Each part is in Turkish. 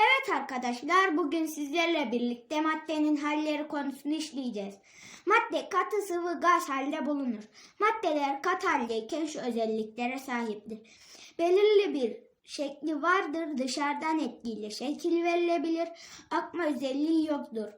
Evet arkadaşlar bugün sizlerle birlikte maddenin halleri konusunu işleyeceğiz. Madde katı sıvı gaz halde bulunur. Maddeler kat haldeyken şu özelliklere sahiptir. Belirli bir şekli vardır dışarıdan etkiyle şekil verilebilir akma özelliği yoktur.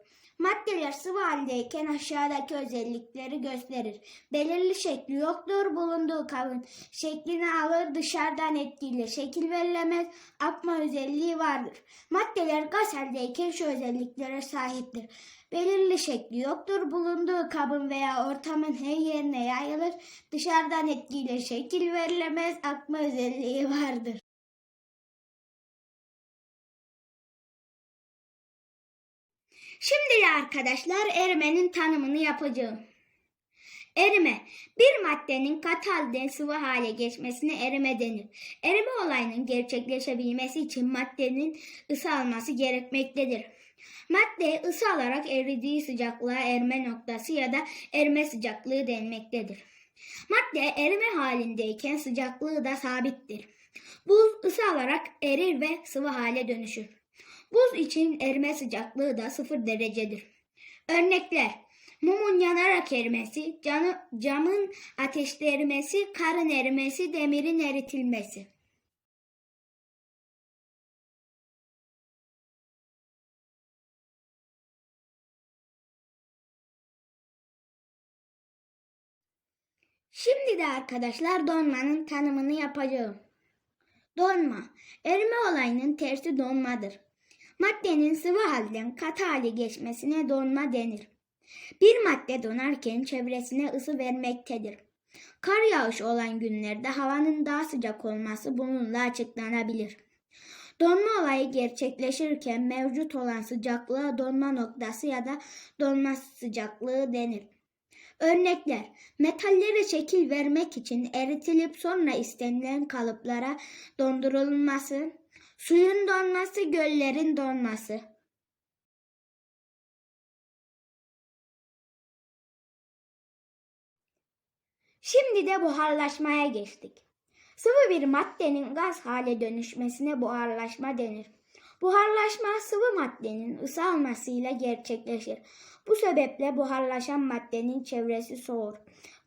Maddeler sıvı haldeyken aşağıdaki özellikleri gösterir. Belirli şekli yoktur. Bulunduğu kabın şeklini alır dışarıdan etkiyle şekil verilemez. Akma özelliği vardır. Maddeler gaz haldeyken şu özelliklere sahiptir. Belirli şekli yoktur. Bulunduğu kabın veya ortamın her yerine yayılır. Dışarıdan etkiyle şekil verilemez. Akma özelliği vardır. Şimdi arkadaşlar erimenin tanımını yapacağım. Erime, bir maddenin katı halden sıvı hale geçmesine erime denir. Erime olayının gerçekleşebilmesi için maddenin ısı alması gerekmektedir. Madde ısı alarak eridiği sıcaklığa erime noktası ya da erime sıcaklığı denmektedir. Madde erime halindeyken sıcaklığı da sabittir. Buz ısı alarak erir ve sıvı hale dönüşür. Buz için erime sıcaklığı da 0 derecedir. Örnekler Mumun yanarak erimesi, canı, camın ateşte erimesi, karın erimesi, demirin eritilmesi. Şimdi de arkadaşlar donmanın tanımını yapacağım. Donma, erime olayının tersi donmadır. Maddenin sıvı halden katı hale geçmesine donma denir. Bir madde donarken çevresine ısı vermektedir. Kar yağışı olan günlerde havanın daha sıcak olması bununla açıklanabilir. Donma olayı gerçekleşirken mevcut olan sıcaklığa donma noktası ya da donma sıcaklığı denir. Örnekler metallere şekil vermek için eritilip sonra istenilen kalıplara dondurulması, suyun donması, göllerin donması. Şimdi de buharlaşmaya geçtik. Sıvı bir maddenin gaz hale dönüşmesine buharlaşma denir. Buharlaşma sıvı maddenin ısı almasıyla gerçekleşir. Bu sebeple buharlaşan maddenin çevresi soğur.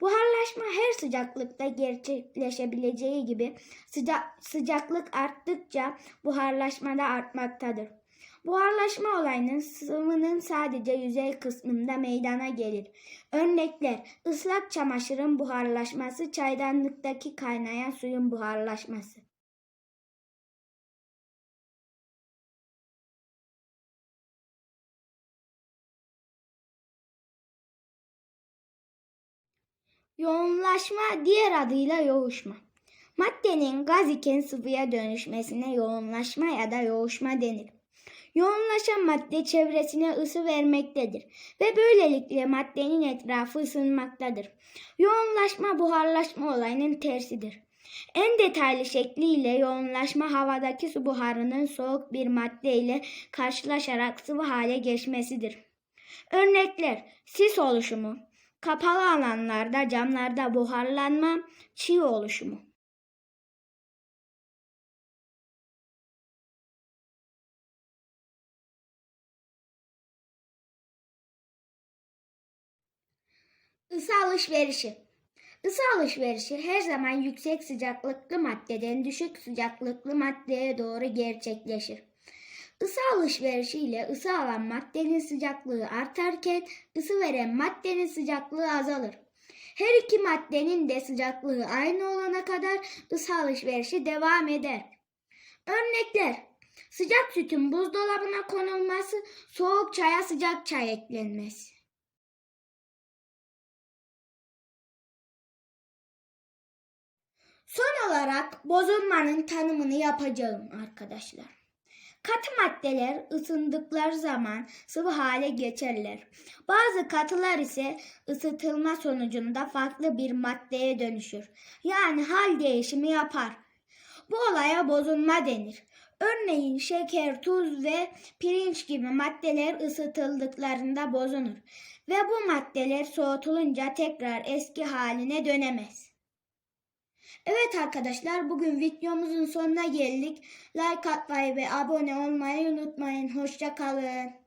Buharlaşma her sıcaklıkta gerçekleşebileceği gibi sıca sıcaklık arttıkça buharlaşma da artmaktadır. Buharlaşma olayının sıvının sadece yüzey kısmında meydana gelir. Örnekler ıslak çamaşırın buharlaşması, çaydanlıktaki kaynayan suyun buharlaşması. Yoğunlaşma diğer adıyla yoğuşma. Maddenin gaz iken sıvıya dönüşmesine yoğunlaşma ya da yoğuşma denir. Yoğunlaşan madde çevresine ısı vermektedir ve böylelikle maddenin etrafı ısınmaktadır. Yoğunlaşma buharlaşma olayının tersidir. En detaylı şekliyle yoğunlaşma havadaki su buharının soğuk bir madde ile karşılaşarak sıvı hale geçmesidir. Örnekler sis oluşumu, kapalı alanlarda camlarda buharlanma, çiğ oluşumu. Isı alışverişi. Isı alışverişi her zaman yüksek sıcaklıklı maddeden düşük sıcaklıklı maddeye doğru gerçekleşir. Isı alışverişi ile ısı alan maddenin sıcaklığı artarken ısı veren maddenin sıcaklığı azalır. Her iki maddenin de sıcaklığı aynı olana kadar ısı alışverişi devam eder. Örnekler Sıcak sütün buzdolabına konulması, soğuk çaya sıcak çay eklenmesi. Son olarak bozulmanın tanımını yapacağım arkadaşlar. Katı maddeler ısındıkları zaman sıvı hale geçerler. Bazı katılar ise ısıtılma sonucunda farklı bir maddeye dönüşür. Yani hal değişimi yapar. Bu olaya bozulma denir. Örneğin şeker, tuz ve pirinç gibi maddeler ısıtıldıklarında bozulur ve bu maddeler soğutulunca tekrar eski haline dönemez. Evet arkadaşlar bugün videomuzun sonuna geldik. Like atmayı ve abone olmayı unutmayın. Hoşça kalın.